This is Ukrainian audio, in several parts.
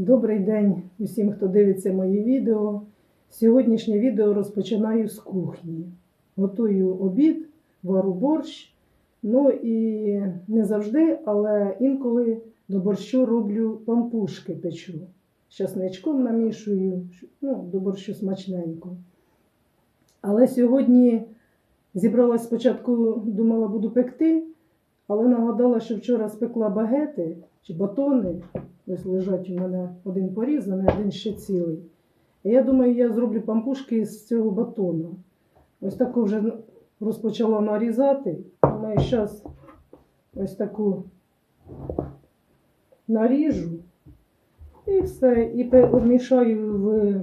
Добрий день усім, хто дивиться мої відео. Сьогоднішнє відео розпочинаю з кухні. Готую обід, вару борщ. Ну і не завжди, але інколи до борщу роблю пампушки печу. З часничком намішую, ну, до борщу смачненько. Але сьогодні зібралась спочатку, думала, буду пекти, але нагадала, що вчора спекла багети чи батони. Ось лежать у мене один порізаний, один ще цілий. І я думаю, я зроблю пампушки з цього батону. Ось таку вже розпочала нарізати. Думаю, зараз ось таку наріжу. І все. І обмішаю в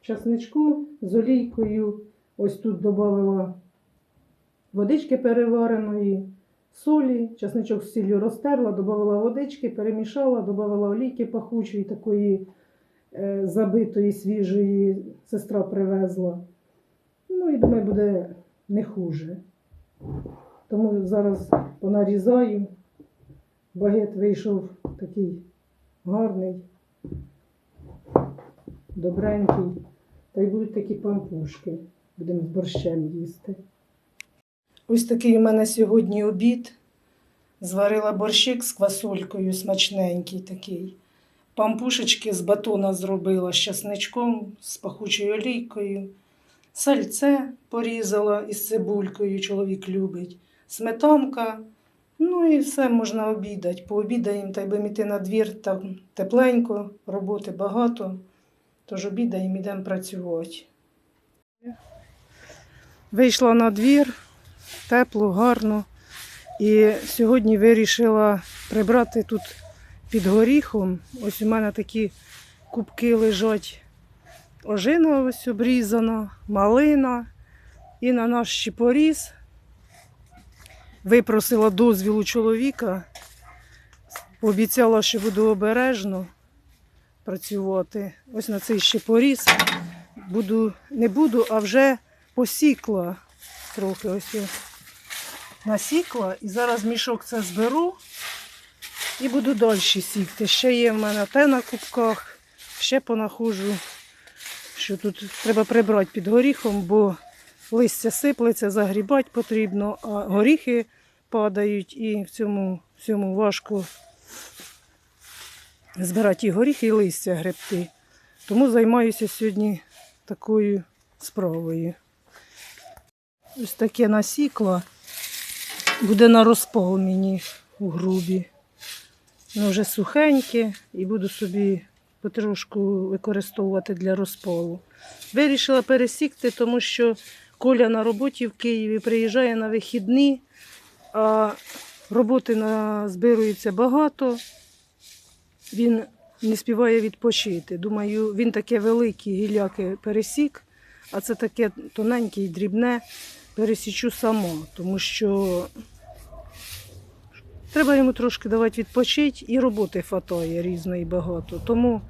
часничку з олійкою. Ось тут додала водички перевареної, солі, часничок з сіллю розтерла, додала водички, перемішала, додала олійки пахучої, такої е, забитої, свіжої, сестра привезла. Ну і думаю, буде не хуже. Тому зараз понарізаю. Багет вийшов такий гарний, добренький. Та й будуть такі пампушки. Будемо з борщем їсти. Ось такий у мене сьогодні обід. Зварила борщик з квасолькою, смачненький такий. Пампушечки з батона зробила з часничком, з пахучою олійкою. Сальце порізала із цибулькою, чоловік любить. Сметанка. Ну і все можна обідати. Пообідаємо та й будемо йти на двір, там тепленько, роботи багато. Тож обідаємо, йдемо працювати. Вийшла на двір, тепло, гарно. І сьогодні вирішила прибрати тут під горіхом. Ось у мене такі кубки лежать. Ожина ось обрізана, малина. І на наш щепоріз випросила дозвіл у чоловіка. Пообіцяла, що буду обережно працювати. Ось на цей щепоріз буду, не буду, а вже посікла трохи ось насікла. І зараз мішок це зберу і буду далі сікти. Ще є в мене те на кубках, ще понахожу, що тут треба прибрати під горіхом, бо листя сиплеться, загрібати потрібно, а горіхи падають і в цьому, в цьому важко збирати і горіхи, і листя гребти. Тому займаюся сьогодні такою справою. Ось таке насікло. Буде на розпал мені у грубі. Ну, вже сухеньке і буду собі потрошку використовувати для розпалу. Вирішила пересікти, тому що Коля на роботі в Києві приїжджає на вихідні, а роботи назбирується багато. Він не співає відпочити. Думаю, він таке велике гіляки пересік, а це таке тоненьке і дрібне пересічу сама, тому що треба йому трошки давати відпочити і роботи фатає різної багато. Тому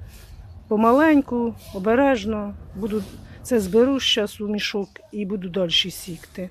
помаленьку, обережно буду це зберу зараз у мішок і буду далі сікти.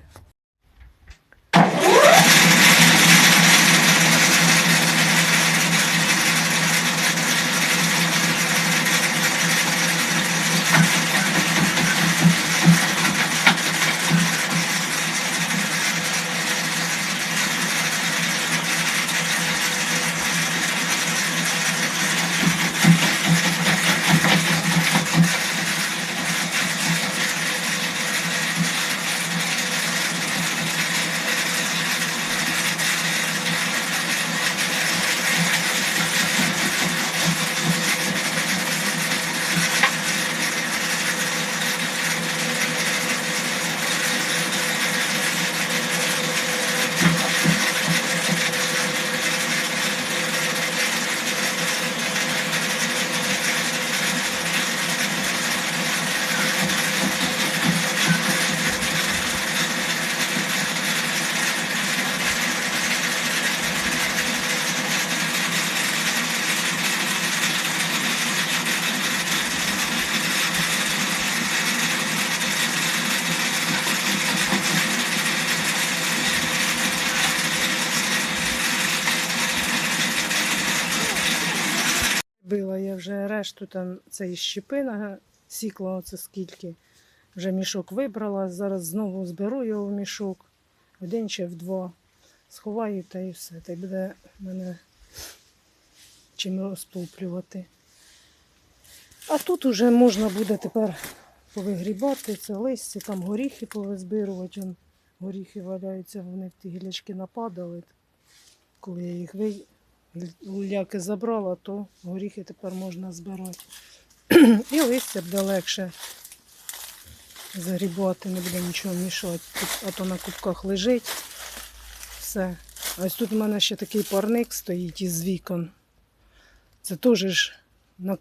Решту там цієї щепина, сікла оце скільки. Вже мішок вибрала. Зараз знову зберу його в мішок. Один чи в два. Сховаю та і все. Та й буде мене чим розтоплювати. А тут уже можна буде тепер повигрібати це листя, там горіхи повизбирувати. Горіхи валяються, вони в ті гілячки нападали. Коли я їх. Гуляки забрала, то горіхи тепер можна збирати. І листя буде легше загрібати, не буде нічого мішати. А то на кубках лежить. Все. Ось тут у мене ще такий парник стоїть із вікон. Це теж ж на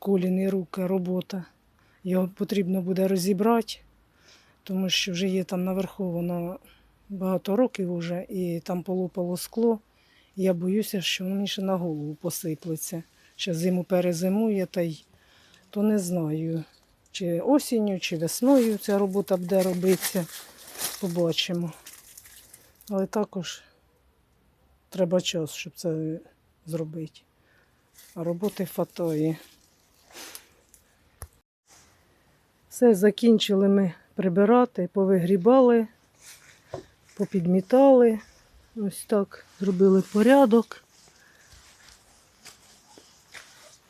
руки робота. Його потрібно буде розібрати, тому що вже є там наверху воно багато років вже, і там полопало скло. Я боюся, що воно мені ще на голову посиплеться. Ще зиму перезимує, та й то не знаю. Чи осінню, чи весною ця робота буде робитися. Побачимо. Але також треба час, щоб це зробити. А роботи фатої. Все, закінчили ми прибирати, повигрібали, попідмітали. Ось так зробили порядок.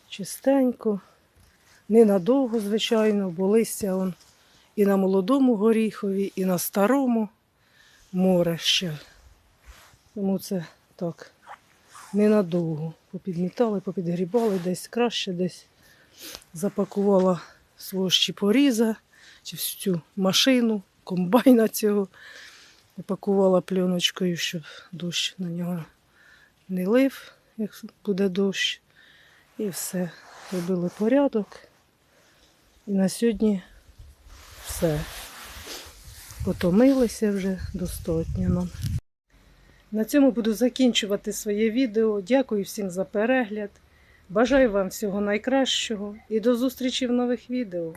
Чистенько. Ненадовго, звичайно, бо листя он і на молодому горіхові, і на старому море ще. Тому це так ненадовго. Попідмітали, попідгрібали, десь краще, десь запакувала свого щепоріза чи всю цю машину, комбайна цього. І пакувала пленочкою, щоб дощ на нього не лив, як буде дощ. І все. Робили порядок. І на сьогодні все. Потомилися вже достатньо нам. На цьому буду закінчувати своє відео. Дякую всім за перегляд. Бажаю вам всього найкращого і до зустрічі в нових відео.